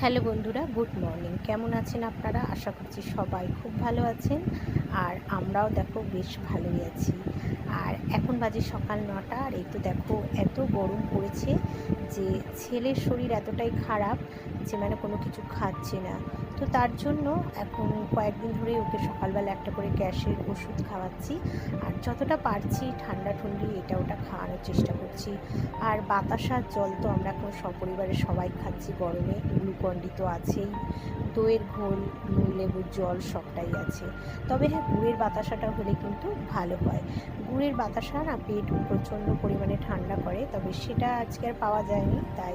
Hello বন্ধুরা, good morning. কেমন আছেন আপনারা? আশা করছি সবাই খুব ভালো আছেন। আর আমরাও দেখো বেশ ভালোই আছি। আর এখন বাজে সকাল নটা, আর এই তো দেখো এত গরম পড়েছে যে ছেলের শরীর এতটাই খারাপ যে মানে কোনো কিছু খাচ্ছে না। তো তার জন্য এখন কয়েকদিন ধরে ওকে সকালবেলা একটা করে গ্যাসের ওষুধ খাওয়াচ্ছি। আর যতটা পারছি ঠান্ডা ঠন্ডি এটা ওটা খাওয়ানোর চেষ্টা করছি। আর বাতাসার জল তো আমরা এখন সপরিবারে সবাই খাচ্ছি, গরমে। গ্লুকন্ডি তো আছেই। দইয়ের ঘোল লেবুর জল সবটাই আছে। তবে হ্যাঁ গুড়ের বাতাসাটা হলে কিন্তু ভালো হয়। গুড়ের বাতাসা না পেট প্রচণ্ড পরিমাণে ঠান্ডা করে, তবে সেটা আজকে আর পাওয়া যায়নি, তাই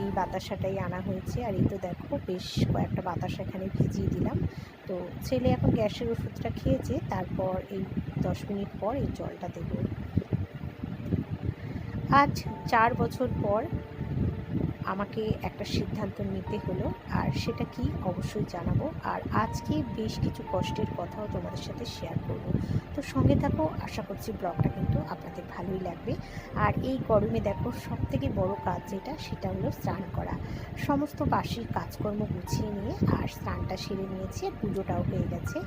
এই বাতাসাটাই আনা হয়েছে। আর এই তো দেখো, বেশ কয়েকটা বাতাসা এখানে ভিজিয়ে দিলাম। তো ছেলে এখন গ্যাসের ওষুধটা খেয়েছে, তারপর এই দশ মিনিট পর এই জলটা দেব। আজ চার বছর পর আমাকে একটা সিদ্ধান্ত নিতে হলো আর সেটা কি অবশ্যই জানাব। আর আজকে বেশ কিছু কষ্টের কথাও তোমাদের সাথে শেয়ার করব। তো সঙ্গে থাকো, আশা করছি ব্লগটা কিন্তু আপনাদের ভালোই লাগবে। আর এই গরমে দেখো সব থেকে বড় কাজ যেটা, সেটা হলো স্নান করা। সমস্ত বাসির কাজকর্ম গুছিয়ে নিয়ে আর স্নানটা সেরে নিয়েছি পুজোটাও হয়ে গেছে।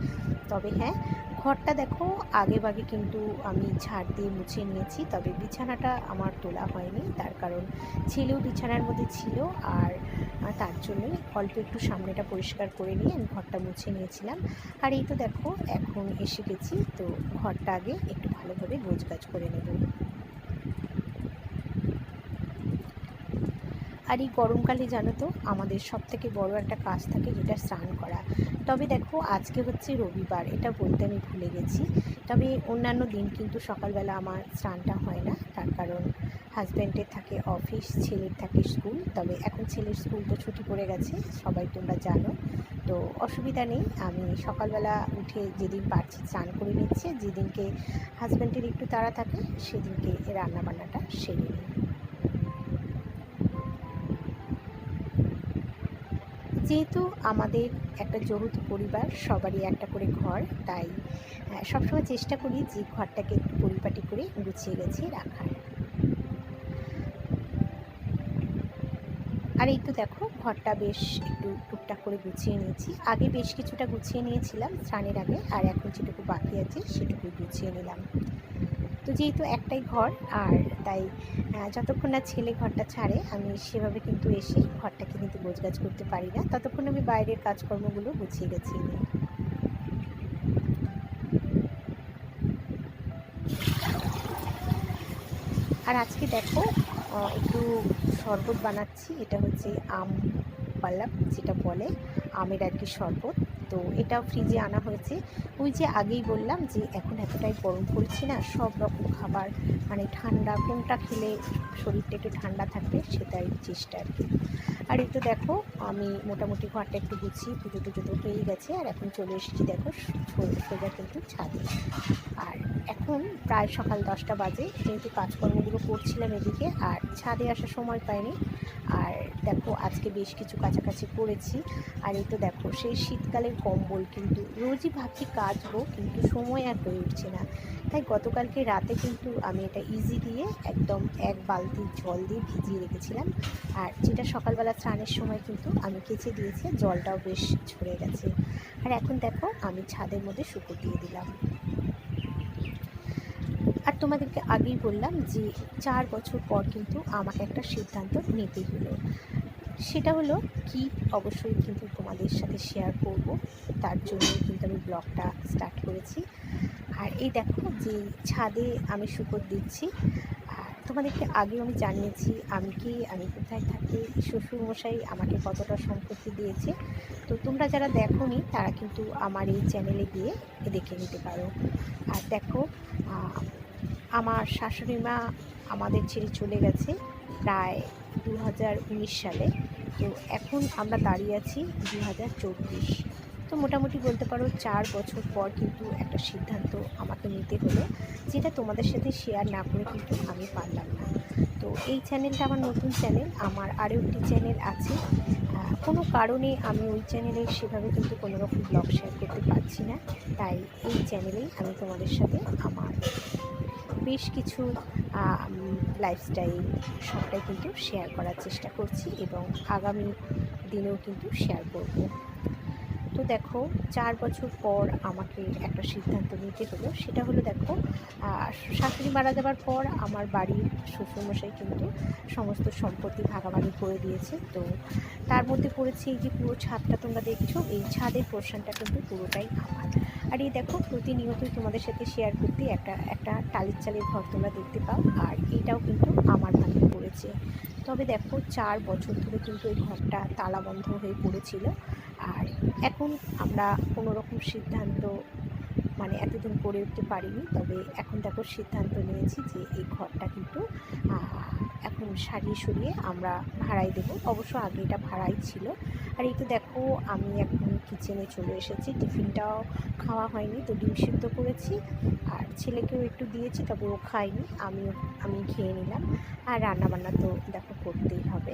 তবে হ্যাঁ ঘরটা দেখো আগে বাগে কিন্তু আমি ঝাড় দিয়ে মুছে নিয়েছি, তবে বিছানাটা আমার তোলা হয়নি। তার কারণ ছেলেও বিছানার মধ্যে ছিল আর তার জন্যই অল্প একটু সামনেটা পরিষ্কার করে নিয়ে আমি ঘরটা মুছে নিয়েছিলাম। আর এই তো দেখো, এখন এসে গেছি, তো ঘরটা আগে একটু ভালোভাবে গোছগাছ করে নেব। আর এই গরমকালে জানো তো, আমাদের সব থেকে বড় একটা কাজ থাকে যেটা স্নান করা। তবে দেখো, আজকে হচ্ছে রবিবার, এটা বলতে আমি ভুলে গেছি। তবে অন্যান্য দিন কিন্তু সকালবেলা আমার স্নানটা হয় না, তার কারণ হাজব্যান্ডের থাকে অফিস, ছেলের থাকে স্কুল। তবে এখন ছেলের স্কুল তো ছুটি পড়ে গেছে, সবাই তোমরা জানো। তো অসুবিধা নেই, আমি সকালবেলা উঠে যেদিন পারছি স্নান করে নিচ্ছি, যেদিনকে হাজব্যান্ডের একটু তাড়া থাকে, সেদিনকে রান্নাবান্নাটা সেরে নিই। যেহেতু আমাদের একটা যৌথ পরিবার, সবারই একটা করে ঘর, তাই সবসময় চেষ্টা করি যে ঘরটাকে একটু পরিপাটি করে গুছিয়ে গেছিয়ে রাখার। আর এই তো দেখো, ঘরটা বেশ একটু টুকটাক করে গুছিয়ে নিয়েছি। আগে বেশ কিছুটা গুছিয়ে নিয়েছিলাম স্নানের আগে, আর এখন যেটুকু বাকি আছে সেটুকু গুছিয়ে নিলাম। তো যেহেতু একটাই ঘর, আর তাই যতক্ষণ না ছেলে ঘরটা ছাড়ে, আমি সেভাবে কিন্তু এসে ঘরটাকে কিন্তু গোছগাছ করতে পারি না। ততক্ষণ আমি বাইরের কাজকর্মগুলো গুছিয়ে গেছি আর আজকে দেখো একটু শরবত বানাচ্ছি। এটা হচ্ছে আম পাল্লাপ যেটা বলে আমের আর কি শরবত। তো এটাও ফ্রিজে আনা হয়েছে। ওই যে আগেই বললাম যে এখন এতটাই গরম পড়ছে না, সব রকম খাবার মানে ঠান্ডা, কোনটা খেলে শরীরটা একটু ঠান্ডা থাকবে সেটাই চেষ্টা আর কি। আর একটু দেখো, আমি মোটামুটি ঘরটা একটু গুছিয়ে পুজো টুজো তো হয়েই গেছে, আর এখন চলে এসেছি দেখো সোজা কিন্তু ছাদে। আর এখন প্রায় সকাল দশটা বাজে, যেহেতু কাজকর্মগুলো করছিলাম এদিকে, আর ছাদে আসার সময় পাইনি। আর দেখো, আজকে বেশ কিছু কাছাকাছি করেছি। আর এই তো দেখো, সেই শীতকালের কম্বল কিন্তু রোজই ভাবছি কাচবো, কিন্তু সময় আর হয়ে উঠছে না। তাই গতকালকে রাতে কিন্তু আমি এটা ইজি দিয়ে একদম এক বালতি জল দিয়ে ভিজিয়ে রেখেছিলাম। আর যেটা সকালবেলা স্নানের সময় কিন্তু আমি কেচে দিয়েছি, জলটাও বেশ ঝরে গেছে। আর এখন দেখো, আমি ছাদের মধ্যে শুকো দিয়ে দিলাম। আর তোমাদেরকে আগেই বললাম যে চার বছর পর কিন্তু আমাকে একটা সিদ্ধান্ত নিতে হলো। সেটা হলো কি? অবশ্যই কিন্তু তোমাদের সাথে শেয়ার করব। তার জন্য কিন্তু আমি ব্লগটা স্টার্ট করেছি। আর এই দেখো যে ছাদে আমি শুকর দিচ্ছি। তোমাদেরকে আগেও আমি জানিয়েছি, আমি কি, আমি কোথায় থাকি? শ্বশুরমশাই আমাকে কতটা সম্পত্তি দিয়েছে? তো তোমরা যারা দেখোনি, তারা কিন্তু আমার এই চ্যানেলে গিয়ে দেখে নিতে পারো। আর দেখো আমার শাশুড়ি মা আমাদের ছেড়ে চলে গেছে প্রায় দু হাজার উনিশ সালে। তো এখন আমরা দাঁড়িয়ে আছি দু হাজার চব্বিশ। তো মোটামুটি বলতে পারো চার বছর পর কিন্তু একটা সিদ্ধান্ত আমাকে নিতে হলো, যেটা তোমাদের সাথে শেয়ার না করে কিন্তু আমি পারলাম না। তো এই চ্যানেলটা আমার নতুন চ্যানেল আমার আরও একটি চ্যানেল আছে। কোনো কারণে আমি ওই চ্যানেলে সেভাবে কিন্তু কোনো রকম ব্লগ শেয়ার করতে পারছি না, তাই এই চ্যানেলেই আমি তোমাদের সাথে আমার বেশ কিছু লাইফস্টাইল সবটাই কিন্তু শেয়ার করার চেষ্টা করছি এবং আগামী দিনেও কিন্তু শেয়ার করব। তো দেখো, চার বছর পর আমাকে একটা সিদ্ধান্ত নিতে হলো। সেটা হলো দেখো শাশুড়ি মারা যাওয়ার পর আমার বাড়ির শ্বশুরমশাই কিন্তু সমস্ত সম্পত্তি ভাগাভাগি করে দিয়েছে। তো তার মধ্যে পড়েছে এই যে পুরো ছাদটা তোমরা দেখছ, এই ছাদের পোর্শনটা কিন্তু পুরোটাই আমার। আর এই দেখো, প্রতিনিয়তই তোমাদের সাথে শেয়ার করতে একটা একটা টালির চালের ঘর তোমরা দেখতে পাও, আর এটাও কিন্তু আমার ভাগে পড়েছে। তবে দেখো, চার বছর ধরে কিন্তু এই ঘরটা তালাবন্ধ হয়ে পড়েছিল, আর এখন আমরা কোনোরকম সিদ্ধান্ত মানে এতদিন করে উঠতে পারিনি। তবে এখন দেখো সিদ্ধান্ত নিয়েছি যে এই ঘরটা কিন্তু এখন সারিয়ে সরিয়ে আমরা ভাড়াই দেবো। অবশ্য আগে এটা ভাড়াই ছিল। আর এই তো দেখো আমি এখন কিচেনে চলে এসেছি। টিফিনটাও খাওয়া হয়নি, তো ডিম সিদ্ধ করেছি। আর ছেলেকেও একটু দিয়েছি, তবে ও খায়নি। আমিও, আমি খেয়ে নিলাম। আর রান্নাবান্না তো দেখো করতেই হবে।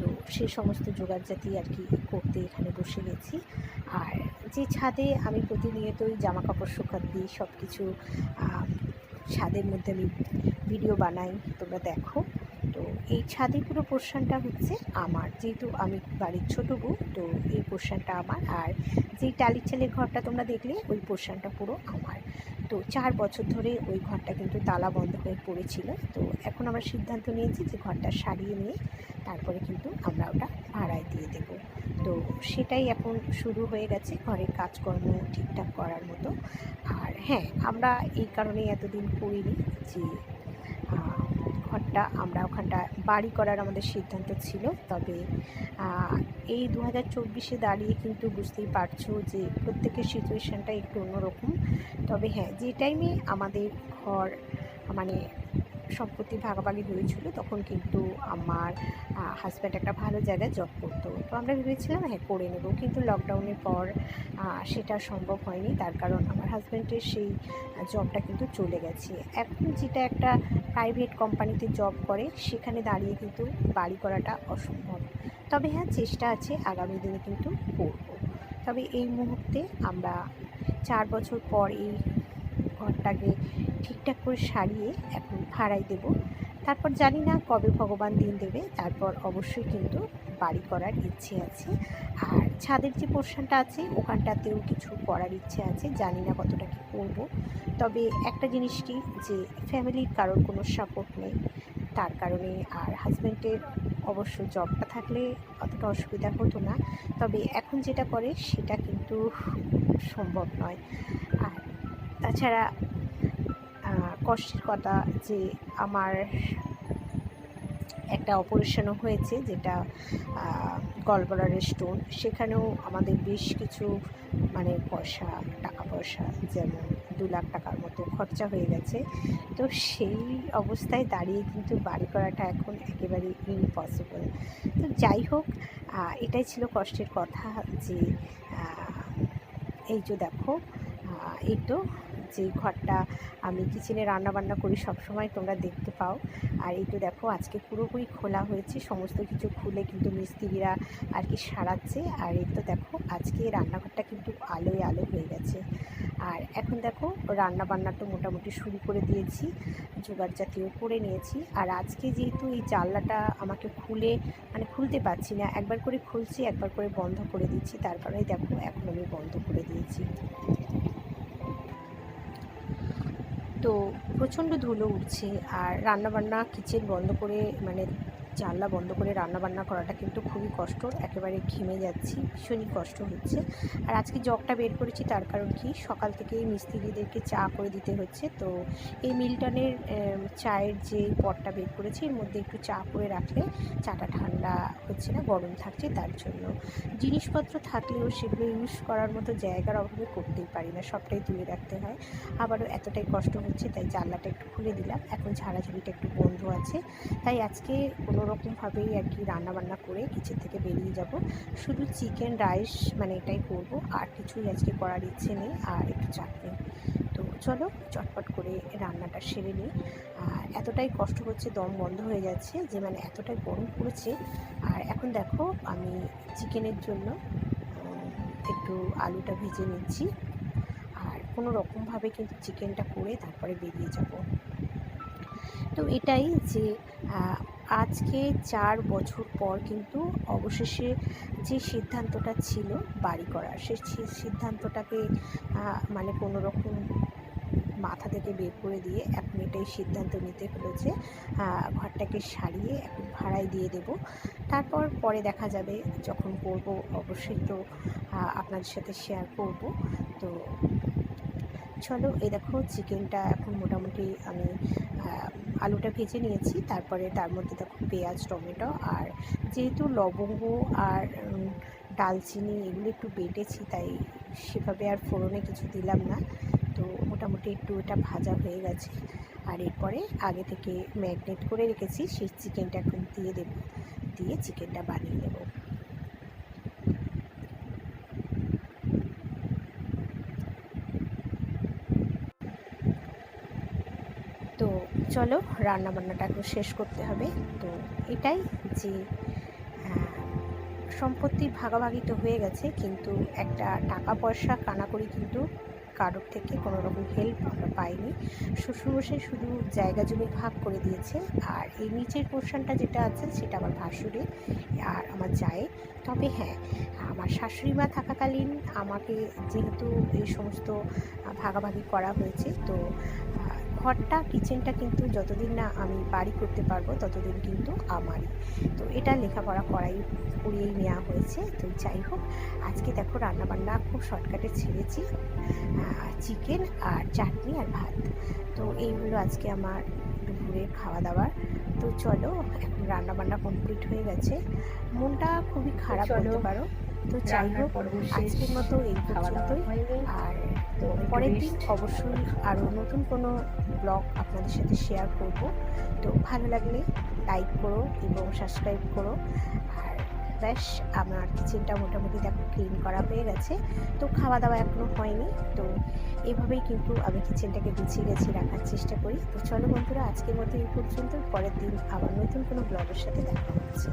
তো সে সমস্ত জোগাড়জাতি আর কি করতে এখানে বসে গেছি। আর যে ছাদে আমি প্রতিনিয়তই জামা কাপড় শুকাত দিই সব কিছু ছাদের মধ্যে আমি ভিডিও বানাই, তোমরা দেখো। তো এই ছাদের পুরো পোর্শনটা হচ্ছে আমার। যেহেতু আমি বাড়ির ছোটো বউ, তো এই পোর্শনটা আমার। আর যেই টালির চালের ঘরটা তোমরা দেখলে, ওই পোর্শনটা পুরো আমার। তো চার বছর ধরে ওই ঘরটা কিন্তু তালা বন্ধ হয়ে পড়েছিল। তো এখন আমরা সিদ্ধান্ত নিয়েছি যে ঘরটা সারিয়ে নিয়ে তারপরে কিন্তু আমরা ওটা ভাড়ায় দিয়ে দেব। তো সেটাই এখন শুরু হয়ে গেছে ঘরের কাজকর্ম ঠিকঠাক করার মতো। আর হ্যাঁ আমরা এই কারণেই এতদিন করিনি যে ঘরটা আমরা ওখানটা বাড়ি করার আমাদের সিদ্ধান্ত ছিল। তবে এই দু হাজার চব্বিশে দাঁড়িয়ে কিন্তু বুঝতেই পারছ যে প্রত্যেকের সিচুয়েশানটা একটু অন্যরকম। তবে হ্যাঁ যে টাইমে আমাদের ঘর মানে সম্পত্তি ভাগাভাগি হয়েছিল, তখন কিন্তু আমার হাজব্যান্ড একটা ভালো জায়গায় জব করতো। তো আমরা ভেবেছিলাম হ্যাঁ করে নেব। কিন্তু লকডাউনের পর সেটা সম্ভব হয়নি। তার কারণ আমার হাজব্যান্ডের সেই জবটা কিন্তু চলে গেছে। এখন যেটা একটা প্রাইভেট কোম্পানিতে জব করে, সেখানে দাঁড়িয়ে কিন্তু বাড়ি করাটা অসম্ভব। তবে হ্যাঁ চেষ্টা আছে, আগামী দিনে কিন্তু করব। তবে এই মুহূর্তে আমরা চার বছর পর এই ঘরটাকে ঠিকঠাক করে সারিয়ে এখন ভাড়াই দেব। তারপর জানি না কবে ভগবান দিন দেবে, তারপর অবশ্যই কিন্তু বাড়ি করার ইচ্ছে আছে। আর ছাদের যে পোর্শনটা আছে, ওখানটাতেও কিছু করার ইচ্ছে আছে, জানি না কতটা কী করব। তবে একটা জিনিস কি, যে ফ্যামিলির কারোর কোনো সাপোর্ট নেই। তার কারণে আর হাজব্যান্ডের অবশ্য জবটা থাকলে অতটা অসুবিধা হতো না। তবে এখন যেটা করে, সেটা কিন্তু সম্ভব নয়। আর তাছাড়া কষ্টের কথা যে আমার একটা অপারেশনও হয়েছে, যেটা গলবলারের স্টোন। সেখানেও আমাদের বেশ কিছু মানে পয়সা টাকা পয়সা যেমন দু লাখ টাকার মতো খরচা হয়ে গেছে। তো সেই অবস্থায় দাঁড়িয়ে কিন্তু বাড়ি করাটা এখন একেবারে ইম্পসিবল তো যাই হোক এটাই ছিল কষ্টের কথা যে এই যে দেখো এই তো যে ঘরটা আমি কিচেনে রান্না বান্না করি সব সময় তোমরা দেখতে পাও। আর এই তো দেখো, আজকে পুরোপুরি খোলা হয়েছে, সমস্ত কিছু খুলে কিন্তু মিস্ত্রিরা আর কি সারাচ্ছে। আর এই তো দেখো, আজকে রান্নাঘরটা কিন্তু আলোয় আলো হয়ে গেছে। আর এখন দেখো রান্না তো মোটামুটি শুরু করে দিয়েছি, জোগাড় জাতীয় করে নিয়েছি। আর আজকে যেহেতু এই জানলাটা আমাকে খুলে মানে খুলতে পারছি না, একবার করে খুলছি, একবার করে বন্ধ করে দিচ্ছি, তার দেখো, এখন আমি বন্ধ করে দিয়েছি। তো প্রচণ্ড ধুলো উঠছে আর রান্নাবান্না কিচেন বন্ধ করে মানে জানলা বন্ধ করে রান্নাবান্না করাটা কিন্তু খুবই কষ্ট, একেবারে ঘেমে যাচ্ছি, ভীষণই কষ্ট হচ্ছে। আর আজকে জগটা বের করেছি তার কারণ কি, সকাল থেকেই মিস্ত্রিদেরকে চা করে দিতে হচ্ছে। তো এই মিল্টনের চায়ের যে পটটা বের করেছি, এর মধ্যে একটু চা করে রাখলে চাটা ঠান্ডা হচ্ছে না, গরম থাকছে তার জন্য। জিনিসপত্র থাকলেও সেগুলো ইউজ করার মতো জায়গার অভাবে করতেই পারি না, সবটাই তুলে রাখতে হয়। আবারও এতটাই কষ্ট হচ্ছে, তাই জানলাটা একটু খুলে দিলাম। এখন ঝাড়াঝুড়িটা একটু বন্ধ আছে। তাই আজকে কোনো রকমভাবেই আর কি রান্নাবান্না করে কিচেন থেকে বেরিয়ে যাব। শুধু চিকেন রাইস মানে এটাই করব। আর কিছুই আজকে করার ইচ্ছে নেই, আর একটু চাটনি। তো চলো, চটপট করে রান্নাটা সেরে নিই। আর এতটাই কষ্ট হচ্ছে, দম বন্ধ হয়ে যাচ্ছে যে মানে এতটাই গরম পড়েছে। আর এখন দেখো, আমি চিকেনের জন্য একটু আলুটা ভেজে নিচ্ছি। আর কোনো রকমভাবে কিন্তু চিকেনটা করে তারপরে বেরিয়ে যাব। তো এটাই যে আজকে চার বছর পর কিন্তু অবশেষে যে সিদ্ধান্তটা ছিল বাড়ি করার, সে সিদ্ধান্তটাকে মানে কোনো রকম মাথা থেকে বের করে দিয়ে এখন এটাই সিদ্ধান্ত নিতে হলো যে ঘরটাকে সারিয়ে এখন ভাড়ায় দিয়ে দেব। তারপর পরে দেখা যাবে যখন করব, অবশ্যই তো আপনাদের সাথে শেয়ার করব। তো চলো, এই দেখো চিকেনটা এখন মোটামুটি আমি আলুটা ভেজে নিয়েছি। তারপরে তার মধ্যে দেখো পেঁয়াজ, টমেটো, আর যেহেতু লবঙ্গ আর ডালচিনি এগুলো একটু বেটেছি, তাই সেভাবে আর ফোড়নে কিছু দিলাম না। তো মোটামুটি একটু এটা ভাজা হয়ে গেছে। আর এরপরে আগে থেকে ম্যাগনেট করে রেখেছি, সেই চিকেনটা এখন দিয়ে দেবো, দিয়ে চিকেনটা বানিয়ে নেব তো চলো রান্না বান্নাটা এখন শেষ করতে হবে। তো এটাই যে আহ, সম্পত্তির ভাগাভাগি তো হয়ে গেছে কিন্তু একটা টাকা পয়সা কানাকড়ি কিন্তু কারোর থেকে কোনো রকম হেল্প আমরা পাইনি। শ্বশুরমশাই শুধু জায়গা জমি ভাগ করে দিয়েছে আর এই নিচের পোর্শনটা যেটা আছে সেটা আমার ভাসুরে আর আমার জায়ের। তবে হ্যাঁ আমার শাশুড়ি মা থাকাকালীন আমাকে যেহেতু এই সমস্ত ভাগাভাগি করা হয়েছে তো ঘরটা কিচেনটা কিন্তু যতদিন না আমি বাড়ি করতে পারব ততদিন কিন্তু আমারই। তো এটা লেখাপড়া করাই করিয়েই নেওয়া হয়েছে। তো যাই হোক আজকে দেখো রান্নাবান্না খুব শর্টকাটে ছেড়েছি। চিকেন আর চাটনি আর ভাত। তো এইগুলো আজকে আমার দুপুরের খাওয়া দাওয়ার তো চলো এখন রান্নাবান্না কমপ্লিট হয়ে গেছে। মনটা খুবই খারাপ বলতে পারো। তো যাই হোক আজকের মতো এই খাওয়া দাওয়া পর্যন্তই আর তো পরের দিন অবশ্যই আরও নতুন কোনো ব্লগ আপনাদের সাথে শেয়ার করব। তো ভালো লাগলে লাইক করো এবং সাবস্ক্রাইব করো। আর ব্যাস আমার কিচেনটা মোটামুটি দেখো ক্লিন করা হয়ে গেছে। তো খাওয়া দাওয়া এখনও হয়নি। তো এভাবেই কিন্তু আমি কিচেনটাকে গুছিয়ে গেছি রাখার চেষ্টা করি। তো চলো বন্ধুরা আজকের মতো এই পর্যন্ত পরের দিন আবার নতুন কোনো ব্লগের সাথে দেখা হচ্ছে।